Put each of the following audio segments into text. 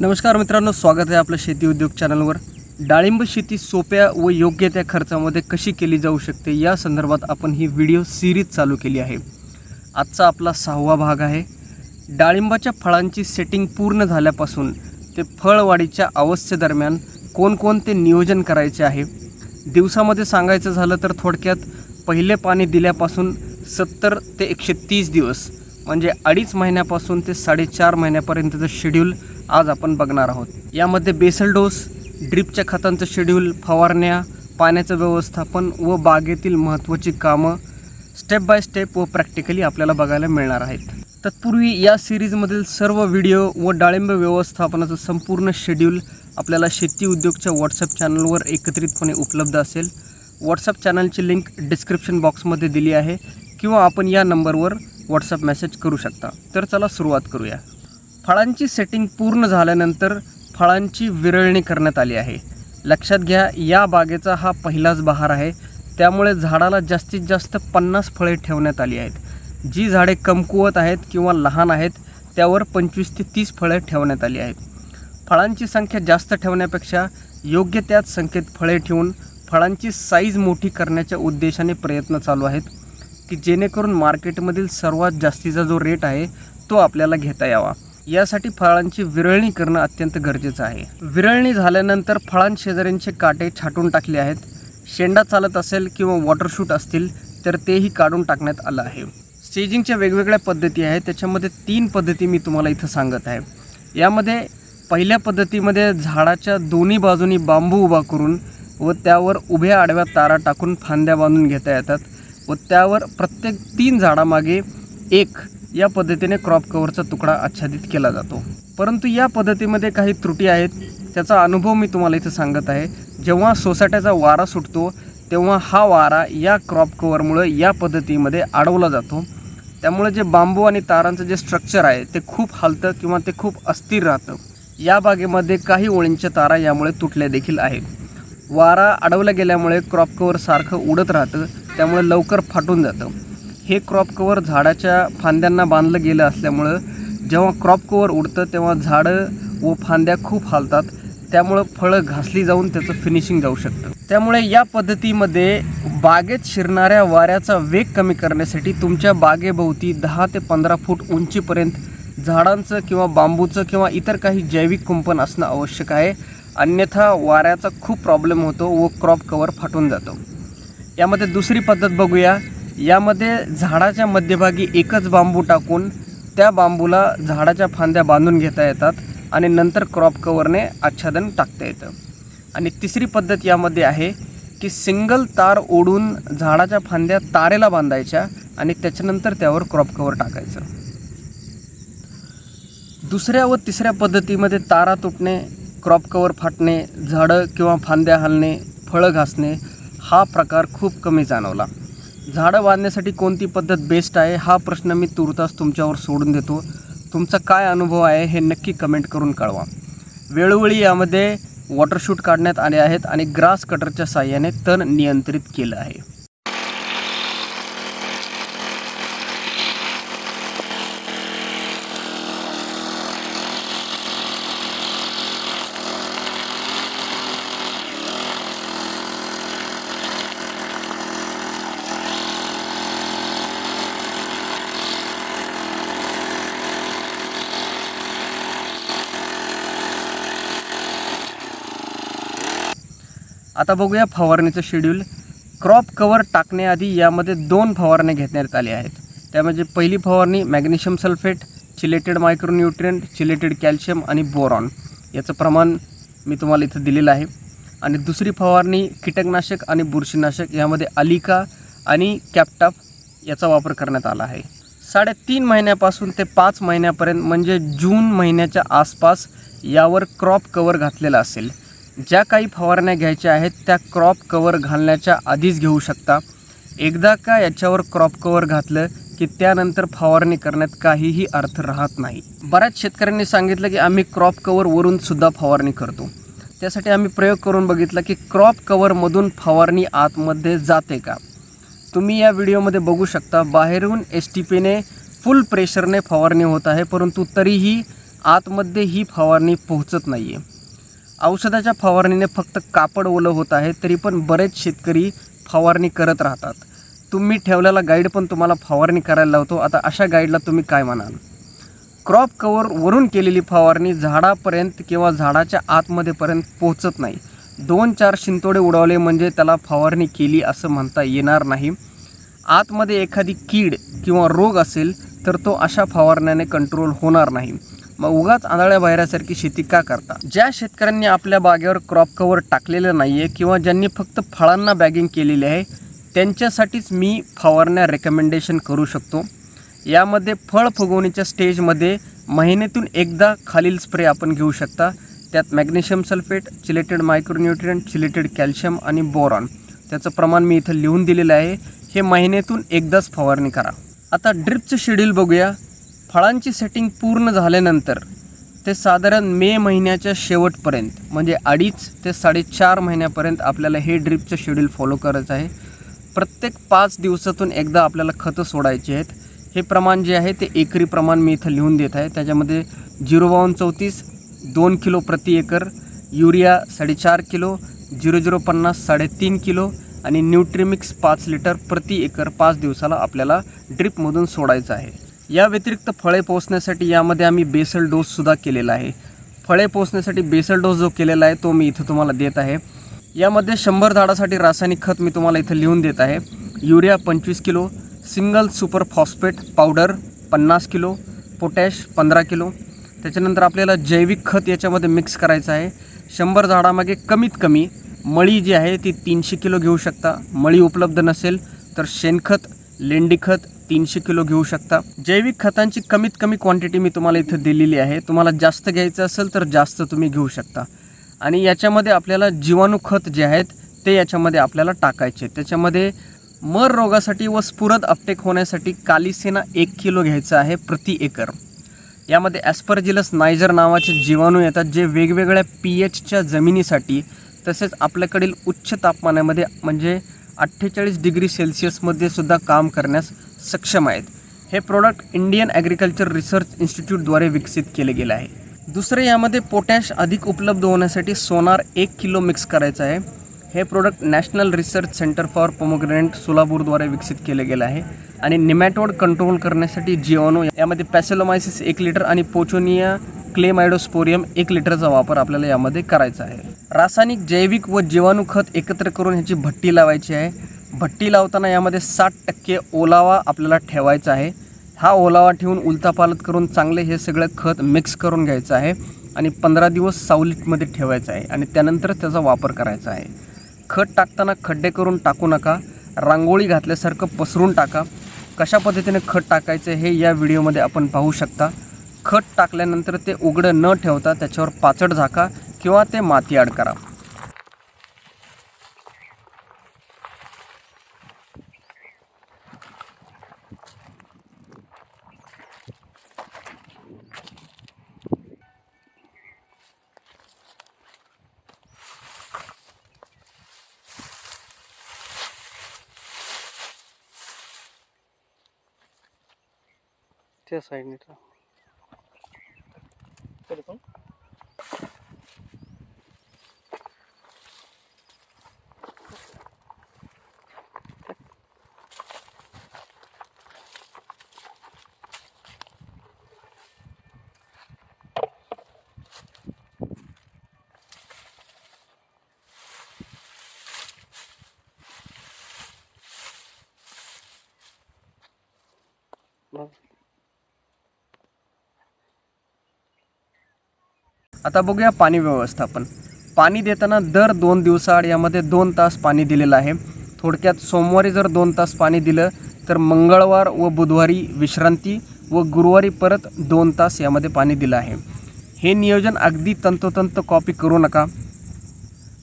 नमस्कार मित्रांनो स्वागत आहे आपलं शेती उद्योग चॅनलवर. डाळिंब शेती सोप्या व योग्य त्या खर्चामध्ये कशी केली जाऊ शकते या संदर्भात आपण ही व्हिडिओ सिरीज चालू केली आहे. आजचा आपला सहावा भाग आहे. डाळिंबाच्या फळांची सेटिंग पूर्ण झाल्यापासून ते फळवाढीच्या अवस्थेदरम्यान कोणकोणते नियोजन करायचे आहे? दिवसामध्ये सांगायचं झालं तर थोडक्यात पहिले पाणी दिल्यापासून सत्तर ते एकशे तीस दिवस म्हणजे अडीच महिन्यापासून ते साडेचार महिन्यापर्यंतचं शेड्यूल आज आपण बघणार आहोत. यामध्ये बेसल डोस ड्रिपच्या खतांचं शेड्यूल फवारण्या पाण्याचं व्यवस्थापन व बागेतील महत्त्वाची कामं स्टेप बाय स्टेप व प्रॅक्टिकली आपल्याला बघायला मिळणार आहेत. तत्पूर्वी या सिरीजमधील सर्व व्हिडिओ व डाळिंब व्यवस्थापनाचं संपूर्ण शेड्यूल आपल्याला शेती उद्योगच्या व्हॉट्सअप चॅनलवर एकत्रितपणे उपलब्ध असेल. व्हॉट्सअप चॅनलची लिंक डिस्क्रिप्शन बॉक्समध्ये दिली आहे किंवा आपण या नंबरवर व्हॉट्सअप मेसेज करू शकता. तर चला सुरुवात करूया. फळांची सेटिंग पूर्ण झाल्यानंतर फळांची विरळणी करण्यात आली आहे. लक्षात घ्या या बागेचा हा पहिलाच बहार आहे. त्यामुळे झाडाला जास्तीत जास्त पन्नास फळे ठेवण्यात आली आहेत. जी झाडे कमकुवत आहेत किंवा लहान आहेत त्यावर पंचवीस ते तीस फळे ठेवण्यात आली आहेत. फळांची संख्या जास्त ठेवण्यापेक्षा योग्य त्याच संख्येत फळे ठेवून फळांची साईज मोठी करण्याच्या उद्देशाने प्रयत्न चालू आहेत की जेणेकरून मार्केटमधील सर्वात जास्तीचा जो रेट आहे तो आपल्याला घेता यावा. यासाठी फळांची विरळणी करणं अत्यंत गरजेचं आहे. विरळणी झाल्यानंतर फळांशेजाऱ्यांचे काटे छाटून टाकले आहेत. शेंडा चालत असेल किंवा वॉटरशूट असतील तर तेही काढून टाकण्यात आलं आहे. स्टेजिंगच्या वेगवेगळ्या पद्धती आहेत. त्याच्यामध्ये तीन पद्धती मी तुम्हाला इथं सांगत आहे. यामध्ये पहिल्या पद्धतीमध्ये झाडाच्या दोन्ही बाजूनी बांबू उभा करून व त्यावर उभ्या आडव्या तारा टाकून फांद्या बांधून घेता येतात व त्यावर प्रत्येक तीन झाडामागे एक या पद्धतीने क्रॉप कव्हरचा तुकडा आच्छादित केला जातो. परंतु या पद्धतीमध्ये काही त्रुटी आहेत त्याचा अनुभव मी तुम्हाला इथं सांगत आहे. जेव्हा सोसाट्याचा वारा सुटतो तेव्हा हा वारा या क्रॉप कव्हरमुळे या पद्धतीमध्ये अडवला जातो. त्यामुळे जे बांबू आणि तारांचं जे स्ट्रक्चर आहे ते खूप हलतं किंवा ते खूप अस्थिर राहतं. या बागेमध्ये काही ओळींच्या तारा यामुळे तुटल्या देखील आहेत. वारा अडवल्या गेल्यामुळे क्रॉप कव्हरसारखं उडत राहतं त्यामुळे लवकर फाटून जातं. हे क्रॉप कवर झाडाच्या फांद्यांना बांधलं गेलं असल्यामुळं जेव्हा क्रॉप कवर उडतं तेव्हा झाडं व फांद्या खूप हालतात. त्यामुळं फळं घासली जाऊन त्याचं फिनिशिंग जाऊ शकतं. त्यामुळे या पद्धतीमध्ये बागेत शिरणाऱ्या वाऱ्याचा वेग कमी करण्यासाठी तुमच्या बागेभोवती दहा ते पंधरा फूट उंचीपर्यंत झाडांचं किंवा बांबूचं किंवा इतर काही जैविक कुंपण असणं आवश्यक आहे. अन्यथा वाऱ्याचा खूप प्रॉब्लेम होतो व क्रॉप कवर फाटून जातो. यामध्ये दुसरी पद्धत बघूया. यामध्ये झाडाच्या मध्यभागी एकच बांबू टाकून त्या बांबूला झाडाच्या फांद्या बांधून घेता येतात आणि नंतर क्रॉप कवरने आच्छादन टाकता येतं. आणि तिसरी पद्धत यामध्ये आहे की सिंगल तार ओढून झाडाच्या फांद्या तारेला बांधायच्या आणि त्याच्यानंतर त्यावर क्रॉप कव्हर टाकायचं. दुसऱ्या व तिसऱ्या पद्धतीमध्ये तारा तुटणे क्रॉप कवर फाटणे झाडं किंवा फांद्या हलणे फळं घासणे हा प्रकार खूप कमी जाणवला. झाडं बांधण्यासाठी कोणती पद्धत बेस्ट आहे हा प्रश्न मी तुर्तास तुमच्यावर सोडून देतो. तुमचा काय अनुभव आहे हे नक्की कमेंट करून कळवा. वेळोवेळी यामध्ये वॉटरशूट काढण्यात आले आहेत आणि ग्रास कटरच्या साह्याने तण नियंत्रित केलं आहे. आता बघूया फवारणीचं शेड्यूल क्रॉप कवर टाकण्याआधी यामध्ये दोन फवारण्या घेण्यात आल्या आहेत. त्यामध्ये पहिली फवारणी magnesium sulphate chelated micronutrient chelated calcium आणि बोरॉन याचं प्रमाण मी तुम्हाला इथं दिलेलं आहे. आणि दुसरी फवारणी कीटकनाशक आणि बुरशीनाशक यामध्ये अलिका आणि कॅपटॉप याचा वापर करण्यात आला आहे. साडेतीन महिन्यापासून ते पाच महिन्यापर्यंत म्हणजे जून महिन्याच्या आसपास यावर क्रॉप कवर घातलेला असेल. ज्या काही फवारण्या घ्यायच्या आहेत त्या क्रॉप कवर घालण्याच्या आधीच घेऊ शकता. एकदा का याच्यावर क्रॉप कवर घातलं की त्यानंतर फवारणी करण्यात काहीही अर्थ राहत नाही. बऱ्याच शेतकऱ्यांनी सांगितलं की आम्ही क्रॉप कवरवरून सुद्धा फवारणी करतो. त्यासाठी आम्ही प्रयोग करून बघितला की क्रॉप कवरमधून फवारणी आतमध्ये जाते का? तुम्ही या व्हिडिओमध्ये बघू शकता बाहेरून एस टी पीने फुल प्रेशरने फवारणी होत आहे परंतु तरीही आतमध्ये ही फवारणी पोहोचत नाही आहे औषधाच्या फवारणीने फक्त कापड ओलं होत आहे तरी पण बरेच शेतकरी फवारणी करत राहतात. तुम्ही ठेवलेला गाईड पण तुम्हाला फवारणी करायला लावतो. आता अशा गाईडला तुम्ही काय म्हणाल? क्रॉप कवर वरून केलेली फवारणी झाडापर्यंत किंवा झाडाच्या आतमध्येपर्यंत पोहोचत नाही. दोन चार शिंतोडे उडवले म्हणजे त्याला फवारणी केली असं म्हणता येणार नाही. आतमध्ये एखादी कीड किंवा रोग असेल तर तो अशा फवारण्याने कंट्रोल होणार नाही. मग उगाच आंधळ्या बाहेरासारखी शेती का करता? ज्या शेतकऱ्यांनी आपल्या बागेवर क्रॉप कवर टाकलेलं नाही आहे किंवा ज्यांनी फक्त फळांना बॅगिंग केलेली आहे त्यांच्यासाठीच मी फवारण्या रेकमेंडेशन करू शकतो. यामध्ये फळ फुगवणीच्या स्टेजमध्ये महिन्यातून एकदा खालील स्प्रे आपण घेऊ शकता. त्यात magnesium sulphate chelated micronutrient chelated calcium आणि बोरॉन त्याचं प्रमाण मी इथं लिहून दिलेलं आहे. हे महिन्यातून एकदाच फवारणी करा. आता ड्रिपचं शेड्यूल बघूया. फळांची सेटिंग पूर्ण झाल्यानंतर ते साधारण मे महिन्याच्या शेवटपर्यंत म्हणजे अडीच ते साडेचार महिन्यापर्यंत आपल्याला हे ड्रिपचं शेड्यूल फॉलो करायचं आहे. प्रत्येक पाच दिवसातून एकदा आपल्याला खतं सोडायची आहेत. हे प्रमाण जे आहे ते एकरी प्रमाण मी इथं लिहून देत आहे. त्याच्यामध्ये झिरो बावन्न चौतीस दोन किलो प्रति एकर युरिया साडेचार किलो झिरो झिरो पन्नास साडेतीन किलो आणि न्यूट्रिमिक्स पाच लिटर प्रति एकर पाच दिवसाला आपल्याला ड्रिपमधून सोडायचं आहे. या व्यतिरिक्त फळे पोचण्यासाठी यामध्ये आम्ही बेसल डोससुद्धा केलेला आहे. फळे पोचण्यासाठी बेसल डोस जो केलेला आहे तो मी इथं तुम्हाला देत आहे. यामध्ये शंभर झाडासाठी रासायनिक खत मी तुम्हाला इथं लिहून देत आहे. युरिया पंचवीस kilo single super phosphate powder पन्नास किलो पोटॅश पंधरा किलो. त्याच्यानंतर आपल्याला जैविक खत याच्यामध्ये मिक्स करायचं आहे. शंभर झाडामागे कमीत कमी मळी जी आहे ती तीनशे किलो घेऊ शकता. मळी उपलब्ध नसेल तर शेणखत लेंडी खत तीनशे किलो घेऊ शकता. जैविक खतांची कमीत कमी क्वांटिटी मी तुम्हाला इथं दिलेली आहे. तुम्हाला जास्त घ्यायचं असेल तर जास्त तुम्ही घेऊ शकता. आणि याच्यामध्ये आपल्याला जीवाणू खत जे आहेत ते याच्यामध्ये आपल्याला टाकायचे. त्याच्यामध्ये मर रोगासाठी व स्फुरद अपटेक होण्यासाठी कालिसेना एक किलो घ्यायचं आहे प्रति एकर. यामध्ये ॲस्परजिलस नायजर नावाचे जीवाणू येतात जे वेगवेगळ्या पी एचच्या जमिनीसाठी तसेच आपल्याकडील उच्च तापमानामध्ये म्हणजे अठ्ठेचाळीस डिग्री सेल्सिअसमध्ये सुद्धा काम करण्यास सक्षम आहेत. हे प्रोडक्ट इंडियन ॲग्रिकल्चर रिसर्च इन्स्टिट्यूटद्वारे विकसित केले गेले आहे. दुसरे यामध्ये पोटॅश अधिक उपलब्ध होण्यासाठी सोनार एक किलो मिक्स करायचं आहे. हे product national research centre for pomegranate सोलापूरद्वारे विकसित केले गेलं आहे. आणि निमॅटोड कंट्रोल करण्यासाठी जिओनो यामध्ये पॅसेलोमायसिस एक लिटर आणि पोचोनिया क्लेमायडोस्पोरियम एक लिटरचा वापर आपल्याला यामध्ये करायचा आहे. रासायनिक जैविक व जीवाणू खत एकत्र करून ह्याची भट्टी लावायची आहे. भट्टी लावताना यामध्ये साठ टक्के ओलावा आपल्याला ठेवायचा आहे. हा ओलावा ठेवून उलतापालत करून चांगले हे सगळं खत मिक्स करून घ्यायचं आहे आणि पंधरा दिवस सावलीतमध्ये ठेवायचं आहे आणि त्यानंतर त्याचा वापर करायचा आहे. खत टाकताना खड्डे करून टाकू नका रांगोळी घातल्यासारखं पसरून टाका. कशा पद्धतीने खत टाकायचं हे या व्हिडिओमध्ये आपण पाहू शकता. खत टाकल्यानंतर ते उघडं न ठेवता त्याच्यावर पाचड झाका किंवा ते माती आड करा. त्या साईडने आता बघूया पाणी व्यवस्थापन. पाणी देताना दर दोन दिवसाआड यामध्ये दोन तास पाणी दिलेलं आहे. थोडक्यात सोमवारी जर दोन तास पाणी दिलं तर मंगळवार व बुधवारी विश्रांती व गुरुवारी परत दोन तास यामध्ये पाणी दिलं आहे. हे नियोजन अगदी तंतोतंत कॉपी करू नका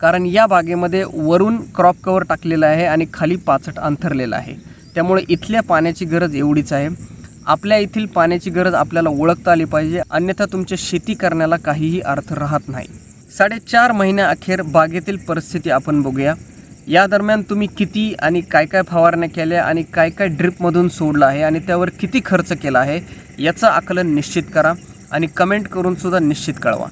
कारण या बागेमध्ये वरून क्रॉप कवर टाकलेलं आहे आणि खाली पाचट अंथरलेलं आहे. त्यामुळे इथल्या पाण्याची गरज एवढीच आहे. आपल्या येथील पाण्याची गरज आपल्याला ओळखता आली पाहिजे अन्यथा तुमच्या शेती करण्याला काहीही अर्थ राहत नाही. साडेचार महिन्याअखेर बागेतील परिस्थिती आपण बघूया. या दरम्यान तुम्ही किती आणि काय काय फवारण्या केल्या आणि काय काय ड्रिपमधून सोडलं आहे आणि त्यावर किती खर्च केला आहे याचं आकलन निश्चित करा आणि कमेंट करूनसुद्धा निश्चित कळवा.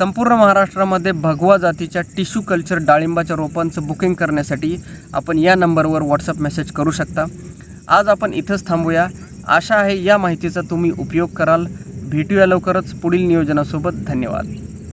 संपूर्ण महाराष्ट्रामध्ये भगवा जातीच्या टिश्यू कल्चर डाळिंबाच्या रोपांचं बुकिंग करण्यासाठी आपण या नंबरवर व्हॉट्सअप मेसेज करू शकता. आज आपण इथंच थांबूया. आशा आहे या माहितीचा तुम्ही उपयोग कराल. भेटूया लवकरच पुढील नियोजनासोबत. धन्यवाद.